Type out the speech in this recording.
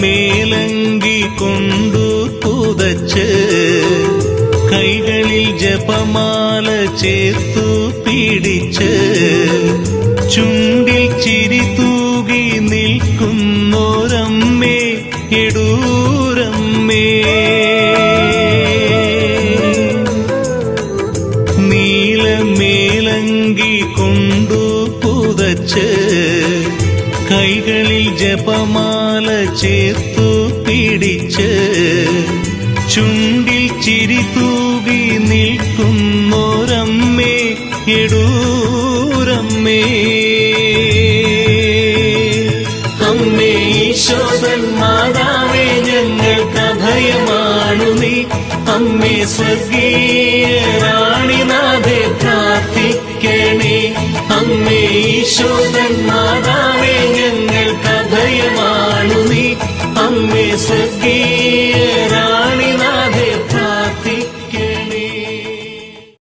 മേലങ്കി കൊണ്ടു പുതച്ച് കൈകളിൽ ജപമാല ചേർത്തു പിടിച്ച് ചുണ്ടിൽ ചിരി തൂകി നിൽക്കുന്നോരമ്മേ എടൂരമ്മേ. നീലമേലങ്കി കൊണ്ടു പുതച്ച് കൈകളിൽ ജപമാല ചേർത്തു പിടിച്ച് ചുണ്ടിൽ ചിരി തൂകി നിൽക്കുന്നോരമ്മേ എടൂരമ്മേ. അമ്മേ ഈശോദൻ മാതാവേ ഞങ്ങൾക്ക് അഭയമാണു നീ. അമ്മേ സ്വർഗീയ റാണിനാഥെ പ്രാർത്ഥിക്കണേ. അമ്മേ ഈശോദൻ മാതാവേ